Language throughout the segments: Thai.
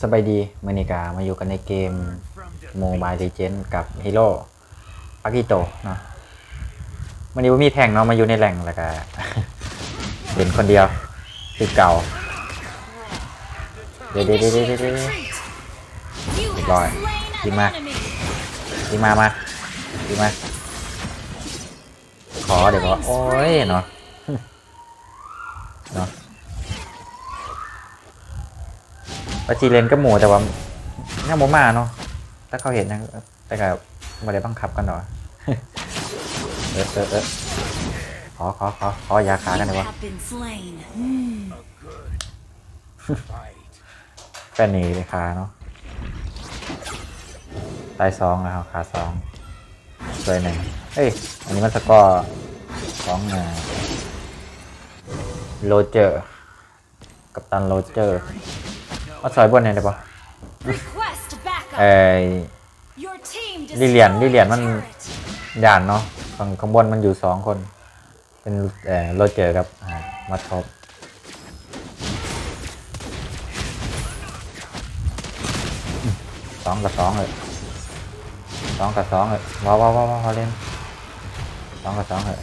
สบายดีมือนิกามาอยู่กันในเกมโมบาย l ีเจนกับฮีโร่ปากิโตเนาะมันนี้ว่ามีแทงเนาะมาอยู่ในแหล่งแล้วก็เห็นคนเดียวคือเก่าเดี๋ยวเดี๋ยวเดี๋ยวเดี๋ยวเดี๋ยว You have Rồi, slain đi an ma. enemy. ดีมามาดีมาขอเดี๋ยวบอกโอ้ยเนาะเนาะ ปาจีเลนก็หมูแต่ว่าเนี่ยโมมาเนาะถ้าเขาเห็นนะแต่ก็ไม่ได้บังคับกันหรอเออเออเออขอขอขอขอยาขากันเลยวะ have been slain. แฟนหนีเลยขาเนาะตายสองนะครับขาสองสวยหนึ่งเอ้ย อันนี้มันสกอร์ของอ่าโรเจอร์ กับตันโรเจอร์ มาซอยบนเนี่ยได้ปะ Request เอ้ backup. ย Your team ลิเลียน destroyed ลิเลียนมัน a turret. ยานเนาะฝั่งข้างบนมันอยู่สองคน เป็นเอ่อโรเจอร์กับอ่ามาท็อปอืมสองกับสองเลยสองกับสองเลยว้าวว้าวว้าวว้าวเล่นสองกับสองเลย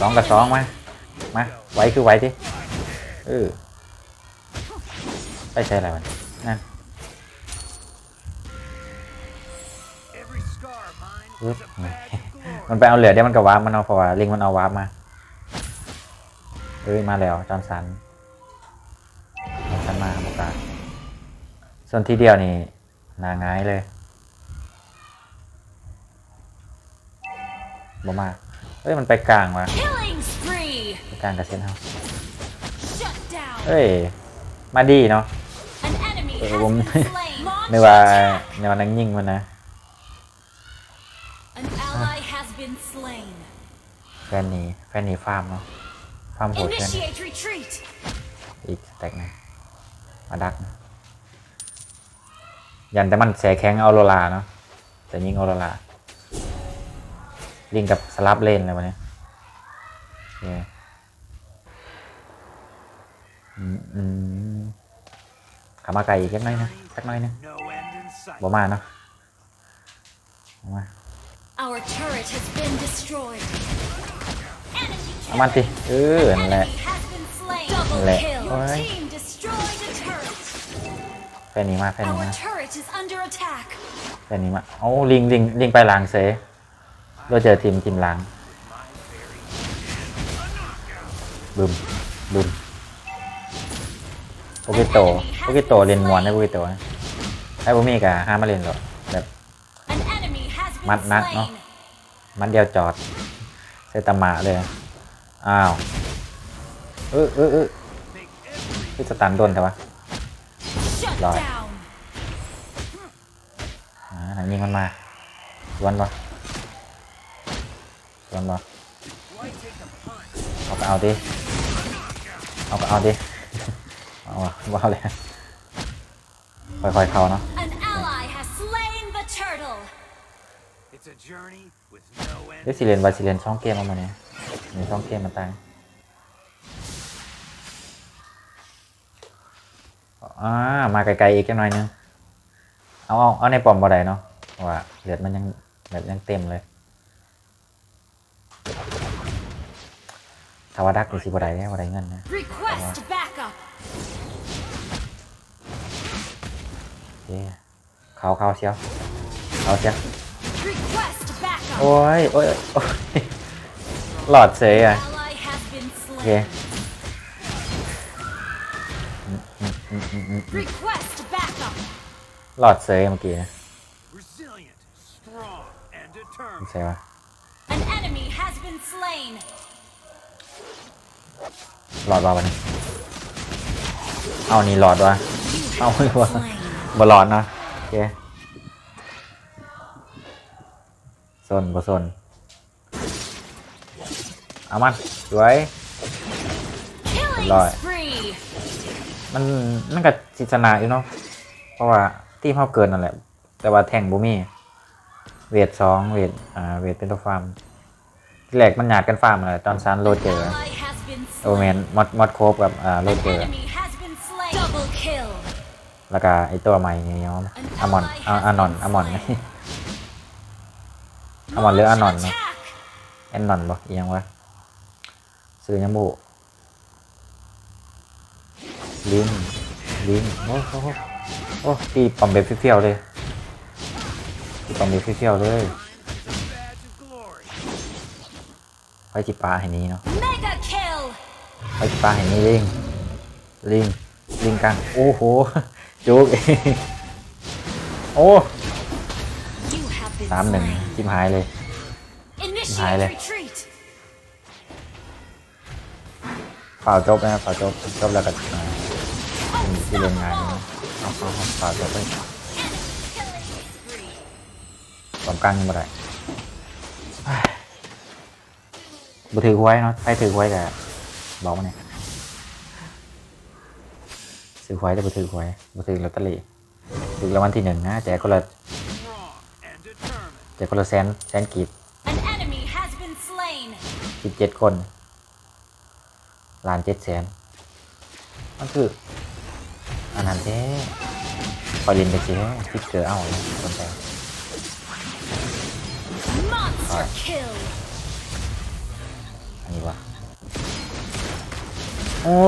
สองกับสอง enemy. มา มา ไว้คือไว้ที่เออไปใช่อะไรมันนั่น Every scar of mine Ướp. is a badge of glory. มันไปเอาเหลือเดี๋ยวมันก็วาร์ปมันเอาเพราะว่าลิงมันเอาวาร์ปมา เอ้ยมาแล้วจอห์นสันจอห์นสันมาโอกาสส่วนที่เดียวนี่นาง่ายเลยบ่มา เอ้ยมันไปกลางวะ Killing spree. ไปกลางกับเซนเฮา Shut down. เอ้ยมาดีเนาะ An enemy Ờ, has bom- been slain. ไม่ว่าในวันนั้นยิ่งมันนะ An ally has been slain. แฟนหนีแฟนหนีฟาร์มเนาะฟาร์มโหดเกิน Initiate retreat. อีกสแต็กหนะมาดักนะยันแต่มันแสแข็งเอาโรลาเนาะแต่ยิงเอาโรลา ลิงกับสลับเลนเลยวันนี้โอเคอืมอืมขามาไกลอีกสักหน่อยนะสักหน่อยนะ No end in sight. บ่มาเนาะบ่มา Our turret has been destroyed. Enemy เอามันสิเออ An นั่นแหละ enemy has been slain. Double Lẹ. kill. Your Ôi. team destroyed a turret. แฟนหนีมาแฟนหนี Our มา turret is under attack. แฟนหนีมาโอ้ลิงลิงลิงไปหลังเส เราเจอทีมทีมหลังบึมบึมโปเกโตโปเกโตเล่นมวนได้โปเกโตนะไอ้พวกมีกะห้ามมาเล่นหรอกแบบ An enemy has been Mắt nát nó. slain. มันเดียวจอดเซตามะเลย อ้าวเออเออเออ Make every คือสตันโดนแต่ว่า Shut Rồi. down. อ่าหนังยิงมันมาสวนปะสว นปะ why take a punt? เอาก็เอาดิ เอาก็เอาดิ เอาวะว่าเลยค่อยๆเข้าเนาะ An ally has slain the turtle. It's a journey with no เดี๋ยว end. สิเรียนวาสิเรียนช่องเกมเอามาเนี่ยมีช่องเกมมาตั้งอ่ามาไกลๆอีกจังหน่อยนึง เอาเอาเอาในปอมบ่ได้เนาะเพราะว่าเลือดมันยังแบบยังเต็มเลย ถ้าว่าดักนี่สิบ่ได้เนี่ยบ่ได้เงินนะ Request backup. เย้เขาเขาเชียวเขาเชียว Request backup. โอ้ยโอ้ยโอ้ยหลอดเสยอะ Ally has been โอเค slain. อืมอืมอืมอืมอืม Request backup. หลอดเสยเมื่อกี้นะ Resilient, strong, and ไม่ determined. ใช่วะ หลอดว่าวันนี้เอานี่หลอดวะ You Au, have been ôi, slain. บหลอดนะโอเคโซนบ่โซนเอามันสวย Killing Rồi. spree. มันมันกับจิตนาอยู่เนาะเพราะว่าที่เขาเกินนั่นแหละ แต่ว่าแทงบูมี่ เวทสองเวทอ่าเวทเป็นตัวฟาร์มที่แรกมันหยาดกันฟาร์มอะไรตอนซันโร An เจอ โอแมน slain. มอดมอดโคบกับอ่าโร An เจอร์ enemy has been slain. Double kill. แล้วก็ไอตัวใหม่เนี่ยเนาะอามอนอาอานอนอามอนอามอนหรืออานอน Launch เนาะ attack. แอนนอนบ่เอียงวะซื้อยังบุลิงลิงโอ้โหโอ้ตีปอมเบ็ดเฟี้ยวๆเลยตีปอมเบ็ดเฟี้ยวๆเลย It's a badge of glory. ไฟจิปลาให้นี้เนาะ Mega kill. ไฟจิปลาให้นี้ลิง ลิง ลิงกันโอ้โห จุกโอ้ You have been สามหนึ่ง slain. จิ้มหายเลย Initiate Hại retreat. ฝ่าจบนะครับฝ่าจบจบแล้วก็อ่าเป็นที่เรียนงานนะเอาเอาเอาฝ่าจบไป Enemy killing spree. ความกลางยังบ่ได้เฮ้ยบ่ถือหวยเนาะไปถือหวยแต่ บอกมาเนี่ยซื้อหวยแต่บ่ถือหวยบ่ถือลอตเตอรี่ถือรางวัลที่หนึ่งนะแจกคนละ Strong and determined. แจกคนละแสนแสนกีบ An enemy has been slain. สิบเจ็ดคนล้านเจ็ดแสนมันคืออันนั้นแท้พอเรียนไปเจ๊ฟิกเกอร์เอาเนี่ยคนแต่ Monster kill. อันนี้วะ โอ้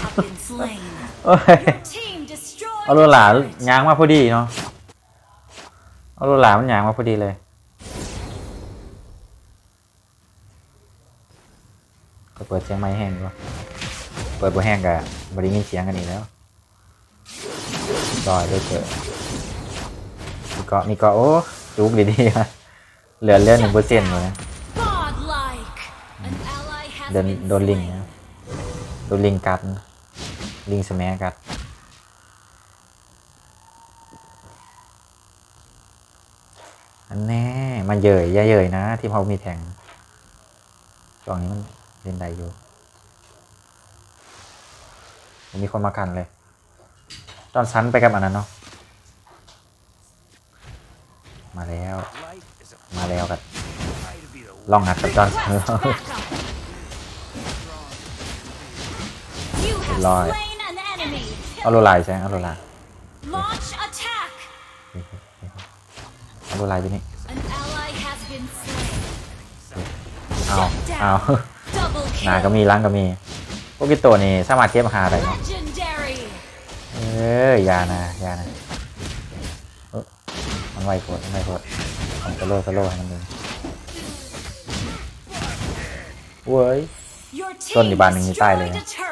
Have been slain. โอ้ย Team destroyed. เอาโลหลายางมาพอดีเนาะเอาโลหลามันยางมาพอดีเลยก็เปิดเสียงไม้แห้งดีกว่าเปิดบ่แห้งกับบริมีเสียงกันอีกแล้วจอยด้วยเจอมีเกาะมีเกาะโอ้จุกดีๆอะเหลือเลือดหนึ่งเปอร์เซ็นต์เลยนะ Godlike. An ally has โดน been โดนลิง slain. นะ โดนลิงกัด ลิงสแมกัดอันแน่มันเยยอย่าเยยนะที่เขามีแทงตอนนี้มันเล่นได้อยู่ มีคนมากันเลย ตอนซันไปกับอันนั้นเนาะมาแล้ว มาแล้วกับ try to be the ลองหัดกับจอนสัน Request backup. You have Lie. slain an enemy. เอาโรลน์ใช่ไหมเอาโรลน์ Launch attack. เอาโรลน์ไปนี่เอาเอาหนาก็มีล้างก็มีพวกกิโตวนี่สามารถเก็บหาได้เนาะ Legendary. เอ้ยยานะยานะมันไวโคตรมันไวโคตรสโลสโลให้มันดึงเว้ย Your Tuần team thì bàn mình như tay destroyed này. a turret. อื้อหือ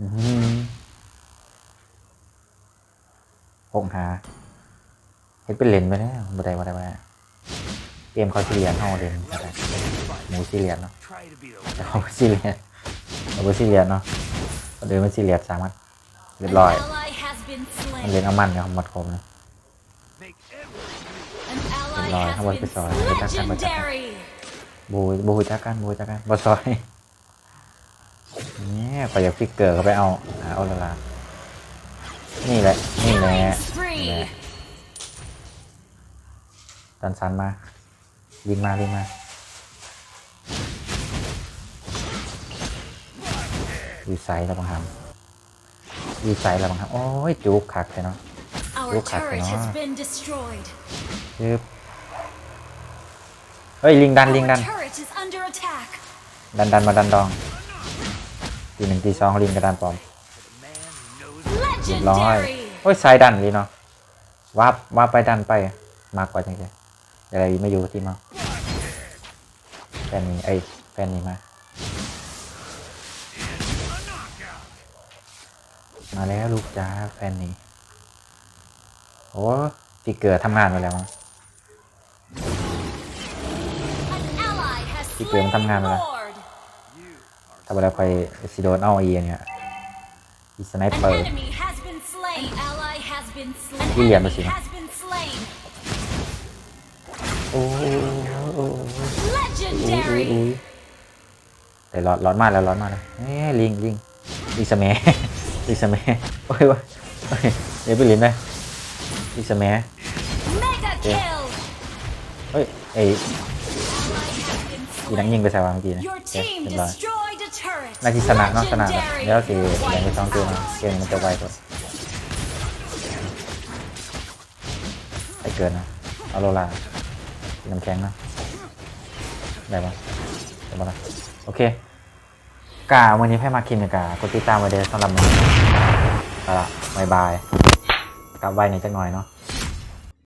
หงหาเห็นเป็นเลนไปแล้วบ่ได้บ่ได้บ่เตรียมเขาซีเรียนเข้าเลนหมูซีเรียนเนาะเขาซีเรียนเขาไปซีเรียนเนาะเดินมาซีเรียนสามารถเรียบร้อยมันเลนเอามันเนี่ยหมดคมนะเรียบร้อยข้างบนไปซอยไปจักการไปจักกันบูบูจักกันบูจักกันบอซอย เนี่ยไปอยากฟิกเกอร์ก็ไปเอาหาเอาละละนี่แหละ นี่แหละ Killing นี่ spree. แหละดันซันมาลินมาลินมาวีไซส์แล้วบังคับวีไซส์แล้วบังคับโอ้ยจุกขักเลยเนาะ Our Look at turret nó. has been destroyed. ยึบเฮ้ย ลิงดันลิง Our ดัน turret is under attack. ดันดันมาดันดอง ตีหนึ่งตีสองลิงกระดานปลอม man who knows เรียบร้อย Legendary. โอ้ยสายดันลีเนาะวับวับไปดันไปมากกว่าจังเลยอะไรไม่อยู่ที่มาแฟนนี้ไอ้ยแฟนนี้มามาแล้วลูกจ้าแฟนนี้โอ้ฟิกเกอร์ทำงานไปแล้วมั้ง An ally has Chị slain Quyền thăm ngàn rồi. Lord. you are ถ้าเวลาไปซิโดนเอาไอเอียเนี่ยอีสไน An เปอร์ enemy has been slain. An ally has been slain. An Ghi nhận enemy được gì nào? has been slain. โอ้ยโอ้ย Legendary. อุ้ยแต่ร้อนร้อนมากแล้วร้อนมากแล้วเอ้ยลิงลิงลิงสแมัยลิงสแมัยโอ้ยโอ้ยโอ้ยเดี๋ยวไปลินเลยลิงสแมัย Mega kill. เฮ้ยเอ้ย Ally has been อีนัง slain. ยิงไปใส่วางเมื่อกี้นะ Your โอเค team เรียบร้อย destroyed a turret. นาทีชนะนาะชนะก่อน Legendary. แล้วสิ Wipe แบ่งไปสองตัวเนาะเกมมันจะไวกว่าไปเกินนะเอาโลลาน้ำแข็งนะได้ปะได้ปะโอเคกาวันนี้ให้มาคินกากดติดตามไว้เด้อสำหรับมันเอาละบายบายกลับไวหน่อยจักหน่อยเนาะ